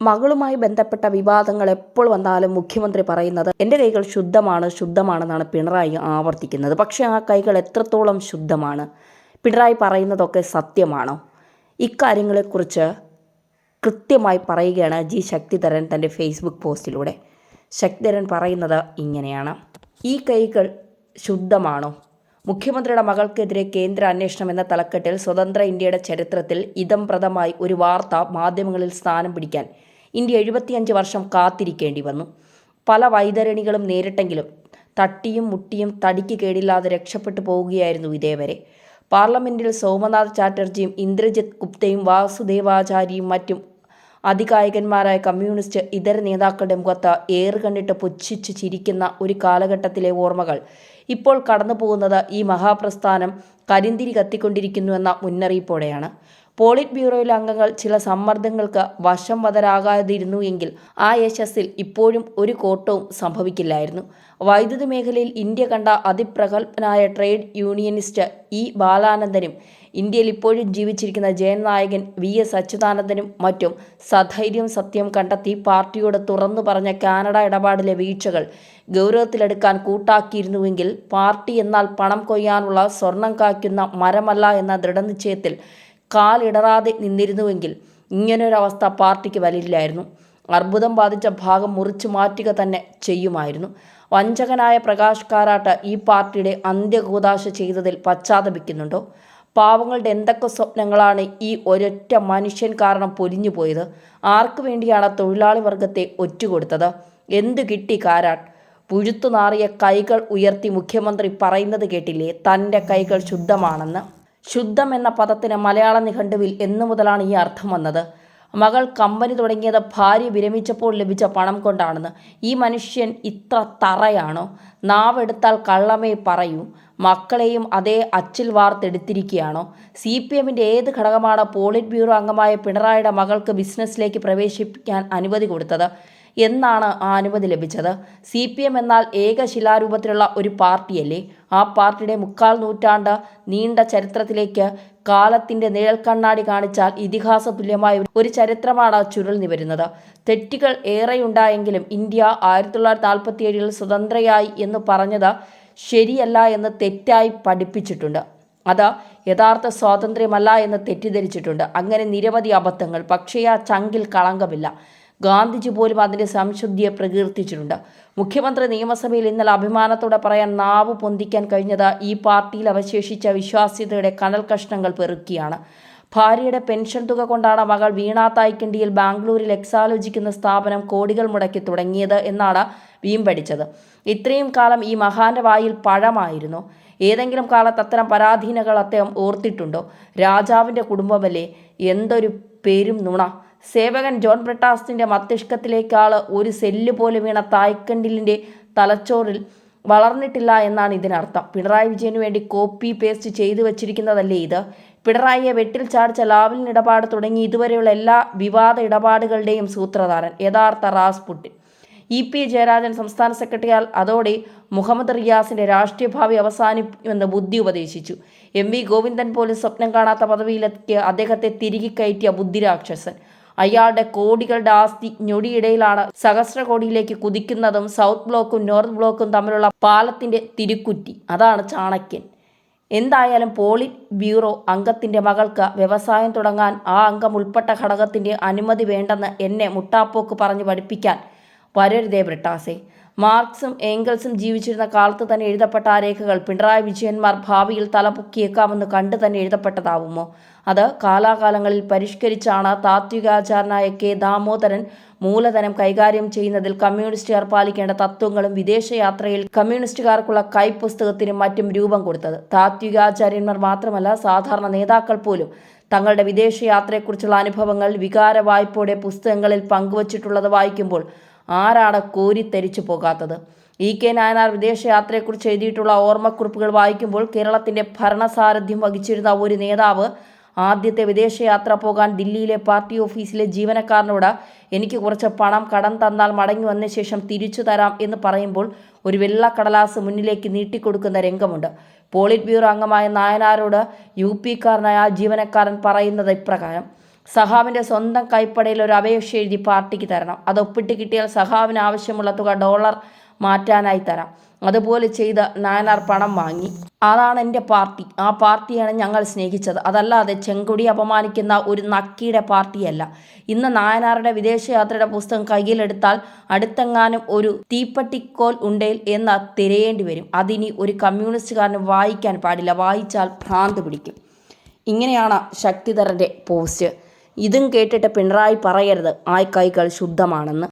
മകളുമായി ബന്ധപ്പെട്ട വിവാദങ്ങൾ എപ്പോൾ വന്നാലും മുഖ്യമന്ത്രി പറയുന്നത് എന്റെ കൈകൾ ശുദ്ധമാണ് ശുദ്ധമാണെന്നാണ് പിണറായി ആവർത്തിക്കുന്നത്. പക്ഷേ ആ കൈകൾ എത്രത്തോളം ശുദ്ധമാണ്? പിണറായി പറയുന്നതൊക്കെ സത്യമാണോ? ഇക്കാര്യങ്ങളെക്കുറിച്ച് കൃത്യമായി പറയുകയാണ് ജി ശക്തിധരൻ തന്റെ ഫേസ്ബുക്ക് പോസ്റ്റിലൂടെ. ശക്തിധരൻ പറയുന്നത് ഇങ്ങനെയാണ്. ഈ കൈകൾ ശുദ്ധമാണോ? മുഖ്യമന്ത്രിയുടെ മകൾക്കെതിരെ കേന്ദ്ര അന്വേഷണം എന്ന തലക്കെട്ടിൽ സ്വതന്ത്ര ഇന്ത്യയുടെ ചരിത്രത്തിൽ ഇതംപ്രദമായി ഒരു വാർത്ത മാധ്യമങ്ങളിൽ സ്ഥാനം പിടിക്കാൻ ഇന്ത്യ എഴുപത്തിയഞ്ച് വർഷം കാത്തിരിക്കേണ്ടി വന്നു. പല വൈതരണികളും നേരിട്ടെങ്കിലും തട്ടിയും മുട്ടിയും തടിക്ക് കേടില്ലാതെ രക്ഷപ്പെട്ടു പോവുകയായിരുന്നു ഇതേവരെ. പാർലമെന്റിൽ സോമനാഥ് ചാറ്റർജിയും ഇന്ദ്രജിത് ഗുപ്തയും വാസുദേവാചാര്യയും മറ്റും അധികായകന്മാരായ കമ്മ്യൂണിസ്റ്റ് ഇതര നേതാക്കളുടെ മുഖത്ത് ഏറ് കണ്ടിട്ട് പുച്ഛിച്ച് ചിരിക്കുന്ന ഒരു കാലഘട്ടത്തിലെ ഓർമ്മകൾ. ഇപ്പോൾ കടന്നു പോകുന്നത് ഈ മഹാപ്രസ്ഥാനം കരിന്തിരി കത്തിക്കൊണ്ടിരിക്കുന്നുവെന്ന മുന്നറിയിപ്പോടെയാണ്. പോളിറ്റ് ബ്യൂറോയിലെ അംഗങ്ങൾ ചില സമ്മർദ്ദങ്ങൾക്ക് വശം വതരാകാതിരുന്നു എങ്കിൽ ആ യശസ്സിൽ ഇപ്പോഴും ഒരു കോട്ടവും സംഭവിക്കില്ലായിരുന്നു. വൈദ്യുതി മേഖലയിൽ ഇന്ത്യ കണ്ട അതിപ്രഗത്ഭനായ ട്രേഡ് യൂണിയനിസ്റ്റ് ഇ ബാലാനന്ദനും ഇന്ത്യയിൽ ഇപ്പോഴും ജീവിച്ചിരിക്കുന്ന ജയൻ നായകൻ വി എസ് അച്യുതാനന്ദനും മറ്റും സധൈര്യം സത്യം കണ്ടെത്തി പാർട്ടിയോട് തുറന്നു പറഞ്ഞ കാനഡ ഇടപാടിലെ വീഴ്ചകൾ ഗൗരവത്തിലെടുക്കാൻ കൂട്ടാക്കിയിരുന്നുവെങ്കിൽ പാർട്ടി എന്നാൽ പണം കൊയ്യാനുള്ള സ്വർണം കായ്ക്കുന്ന മരമല്ല എന്ന ദൃഢനിശ്ചയത്തിൽ കാലിടറാതെ നിന്നിരുന്നുവെങ്കിൽ ഇങ്ങനൊരവസ്ഥ പാർട്ടിക്ക് വരില്ലായിരുന്നു. അർബുദം ബാധിച്ച ഭാഗം മുറിച്ചു മാറ്റുക തന്നെ ചെയ്യുമായിരുന്നു. വഞ്ചകനായ പ്രകാശ് കാരാട്ട് ഈ പാർട്ടിയുടെ അന്ത്യകൂതാശ ചെയ്തതിൽ പശ്ചാത്തപിക്കുന്നുണ്ടോ? പാവങ്ങളുടെ എന്തൊക്കെ സ്വപ്നങ്ങളാണ് ഈ ഒരൊറ്റ മനുഷ്യൻ കാരണം പൊലിഞ്ഞു പോയത്? ആർക്കു വേണ്ടിയാണ് തൊഴിലാളി വർഗത്തെ ഒറ്റുകൊടുത്തത്? എന്ത് കിട്ടി കാരാട്ട്? പുഴുത്തു നാറിയ കൈകൾ ഉയർത്തി മുഖ്യമന്ത്രി പറയുന്നത് കേട്ടില്ലേ? തന്റെ കൈകൾ ശുദ്ധമാണെന്ന്. ശുദ്ധം എന്ന പദത്തിന് മലയാള നിഘണ്ടുവിൽ എന്നു മുതലാണ് ഈ അർത്ഥം വന്നത്. മകൾ കമ്പനി തുടങ്ങിയത് ഭാര്യ വിരമിച്ചപ്പോൾ ലഭിച്ച പണം കൊണ്ടാണെന്ന്. ഈ മനുഷ്യൻ ഇത്ര തറയാണോ? നാവെടുത്താൽ കള്ളമേ പറയൂ. മക്കളെയും അതേ അച്ചിൽ വാർത്തെടുത്തിരിക്കുകയാണോ? സി പി എമ്മിന്റെ ഏത് ഘടകമാണ് പോളിറ്റ് ബ്യൂറോ അംഗമായ പിണറായിയുടെ മകൾക്ക് ബിസിനസ്സിലേക്ക് പ്രവേശിപ്പിക്കാൻ അനുമതി കൊടുത്തത്? എന്നാണ് ആ അനുമതി ലഭിച്ചത്. സി പി എം എന്നാൽ ഏകശിലാരൂപത്തിലുള്ള ഒരു പാർട്ടിയല്ലേ? ആ പാർട്ടിയുടെ മുക്കാൽ നൂറ്റാണ്ട് നീണ്ട ചരിത്രത്തിലേക്ക് കാലത്തിന്റെ നിഴൽ കണ്ണാടി കാണിച്ചാൽ ഇതിഹാസ തുല്യമായ ഒരു ചരിത്രമാണ് ചുരുൾ നിവരുന്നത്. തെറ്റുകൾ ഏറെയുണ്ടായെങ്കിലും ഇന്ത്യ ആയിരത്തി തൊള്ളായിരത്തി നാൽപ്പത്തി ഏഴിൽ സ്വതന്ത്രയായി എന്ന് പറഞ്ഞത് ശരിയല്ല എന്ന് തെറ്റായി പഠിപ്പിച്ചിട്ടുണ്ട്. അത് യഥാർത്ഥ സ്വാതന്ത്ര്യമല്ല എന്ന് തെറ്റിദ്ധരിച്ചിട്ടുണ്ട്. അങ്ങനെ നിരവധി അബദ്ധങ്ങൾ. പക്ഷേ ആ ചങ്കിൽ കളങ്കമില്ല. ഗാന്ധിജി പോലും അതിന്റെ സംശുദ്ധിയെ പ്രകീർത്തിച്ചിട്ടുണ്ട്. മുഖ്യമന്ത്രി നിയമസഭയിൽ ഇന്നലെ അഭിമാനത്തോടെ പറയാൻ നാവ് പൊന്തിക്കാൻ കഴിഞ്ഞത് ഈ പാർട്ടിയിൽ അവശേഷിച്ച വിശ്വാസ്യതയുടെ കനൽ കഷ്ണങ്ങൾ പെറുക്കിയാണ്. ഭാര്യയുടെ പെൻഷൻ തുക കൊണ്ടാണ് മകൾ വീണ തായ്ക്കണ്ടിയിൽ ബാംഗ്ലൂരിൽ എക്സാലോചിക്കുന്ന സ്ഥാപനം കോടികൾ മുടക്കി തുടങ്ങിയത് എന്നാണ് പഠിച്ചത്. ഇത്രയും കാലം ഈ മഹാന്റെ വായിൽ പഴമായിരുന്നു. ഏതെങ്കിലും കാലത്ത് അത്തരം പരാധീനകൾ അദ്ദേഹം ഓർത്തിട്ടുണ്ടോ? രാജാവിന്റെ കുടുംബമല്ലേ? എന്തൊരു പേരും നുണ. സേവകൻ ജോൺ ബ്രിട്ടാസിന്റെ മസ്തിഷ്കത്തിലേക്കാൾ ഒരു സെല്ല് പോലെ വീണ തായ്ക്കണ്ടിലിന്റെ തലച്ചോറിൽ വളർന്നിട്ടില്ല എന്നാണ് ഇതിനർത്ഥം. പിണറായി വിജയന് വേണ്ടി കോപ്പി പേസ്റ്റ് ചെയ്തു വച്ചിരിക്കുന്നതല്ലേ ഇത്? പിണറായിയെ വെട്ടിൽ ചാടിച്ച ലാവലിൻ ഇടപാട് തുടങ്ങി ഇതുവരെയുള്ള എല്ലാ വിവാദ ഇടപാടുകളുടെയും സൂത്രധാരൻ യഥാർത്ഥ റാസ്പുട്ടിൻ. ഇ പി ജയരാജൻ സംസ്ഥാന സെക്രട്ടറിയാൽ അതോടെ മുഹമ്മദ് റിയാസിന്റെ രാഷ്ട്രീയ ഭാവി അവസാനിക്കുമെന്ന് ബുദ്ധി ഉപദേശിച്ചു. എം വി ഗോവിന്ദൻ പോലും സ്വപ്നം കാണാത്ത പദവിയിലെത്തിയ അദ്ദേഹത്തെ തിരികെ കയറ്റിയ ബുദ്ധിരാക്ഷസൻ അയാളുടെ കോടികളുടെ ആസ്തി ഞൊടിയിടയിലാണ് സഹസ്ര കോടിയിലേക്ക് കുതിക്കുന്നതും സൗത്ത് ബ്ലോക്കും നോർത്ത് ബ്ലോക്കും തമ്മിലുള്ള പാലത്തിന്റെ തിരുക്കുറ്റി. അതാണ് ചാണക്യൻ. എന്തായാലും പോളിറ്റ് ബ്യൂറോ അംഗത്തിന്റെ മകൾക്ക് വ്യവസായം തുടങ്ങാൻ ആ അംഗം ഉൾപ്പെട്ട ഘടകത്തിന്റെ അനുമതി വേണ്ടെന്ന് എന്നെ മുട്ടാപ്പോക്ക് പറഞ്ഞ് പഠിപ്പിക്കാൻ വരരുതേ ബ്രിട്ടാസെ. മാർക്സും ഏംഗൽസും ജീവിച്ചിരുന്ന കാലത്ത് തന്നെ എഴുതപ്പെട്ട ആ രേഖകൾ പിണറായി വിജയന്മാർ ഭാവിയിൽ തലപൊക്കിയേക്കാമെന്ന് കണ്ടു തന്നെ എഴുതപ്പെട്ടതാവുമോ? അത് കാലാകാലങ്ങളിൽ പരിഷ്കരിച്ചാണ് താത്വികാചാരനായ കെ ദാമോദരൻ മൂലധനം കൈകാര്യം ചെയ്യുന്നതിൽ കമ്മ്യൂണിസ്റ്റുകാർ പാലിക്കേണ്ട തത്വങ്ങളും വിദേശയാത്രയിൽ കമ്മ്യൂണിസ്റ്റുകാർക്കുള്ള കൈപ്പുസ്തകത്തിനും മറ്റും രൂപം കൊടുത്തത്. താത്വികാചാര്യന്മാർ മാത്രമല്ല സാധാരണ നേതാക്കൾ പോലും തങ്ങളുടെ വിദേശയാത്രയെക്കുറിച്ചുള്ള അനുഭവങ്ങൾ വികാര വായ്പയുടെ പുസ്തകങ്ങളിൽ പങ്കുവച്ചിട്ടുള്ളത് വായിക്കുമ്പോൾ ആരാണ് കോരിത്തരിച്ചു പോകാത്തത്? ഇ കെ നായനാർ വിദേശയാത്രയെക്കുറിച്ച് എഴുതിയിട്ടുള്ള ഓർമ്മക്കുറിപ്പുകൾ വായിക്കുമ്പോൾ കേരളത്തിന്റെ ഭരണസാരഥ്യം വഹിച്ചിരുന്ന ഒരു നേതാവ് ആദ്യത്തെ വിദേശയാത്ര പോകാൻ ദില്ലിയിലെ പാർട്ടി ഓഫീസിലെ ജീവനക്കാരനോട് എനിക്ക് കുറച്ച് പണം കടം തന്നാൽ മടങ്ങി വന്ന ശേഷം തിരിച്ചു തരാം എന്ന് പറയുമ്പോൾ ഒരു വെള്ള കടലാസ് മുന്നിലേക്ക് നീട്ടിക്കൊടുക്കുന്ന രംഗമുണ്ട്. പോളിറ്റ് ബ്യൂറോ അംഗമായ നായനാരോട് യു പിക്കാരനായ ആ ജീവനക്കാരൻ പറയുന്നത് ഇപ്രകാരം സഹാബിന്റെ സ്വന്തം കൈപ്പടയിൽ ഒരു അപേക്ഷ എഴുതി പാർട്ടിക്ക് തരണം. അത് ഒപ്പിട്ട് കിട്ടിയാൽ സഹാബിന് ആവശ്യമുള്ള തുക ഡോളർ മാറ്റാനായി തരാം. അതുപോലെ ചെയ്ത് നായനാർ പണം വാങ്ങി. അതാണ് എന്റെ പാർട്ടി. ആ പാർട്ടിയാണ് ഞങ്ങൾ സ്നേഹിച്ചത്. അതല്ലാതെ ചെങ്കൊടി അപമാനിക്കുന്ന ഒരു നക്കിയുടെ പാർട്ടിയല്ല. ഇന്ന് നായനാരുടെ വിദേശയാത്രയുടെ പുസ്തകം കയ്യിലെടുത്താൽ അടുത്തെങ്ങാനും ഒരു തീപ്പട്ടിക്കോൽ ഉണ്ടേൽ എന്ന് തിരയേണ്ടി വരും. അതിനി ഒരു കമ്മ്യൂണിസ്റ്റുകാരന് വായിക്കാൻ പാടില്ല. വായിച്ചാൽ ഭ്രാന്ത് പിടിക്കും. ഇങ്ങനെയാണ് ശക്തിധരന്റെ പോസ്റ്റ്. ഇതും കേട്ടിട്ട് പിണറായി പറയരുത്. ആയിക്കായ്ക്കൾ ശുദ്ധമാണെന്ന്.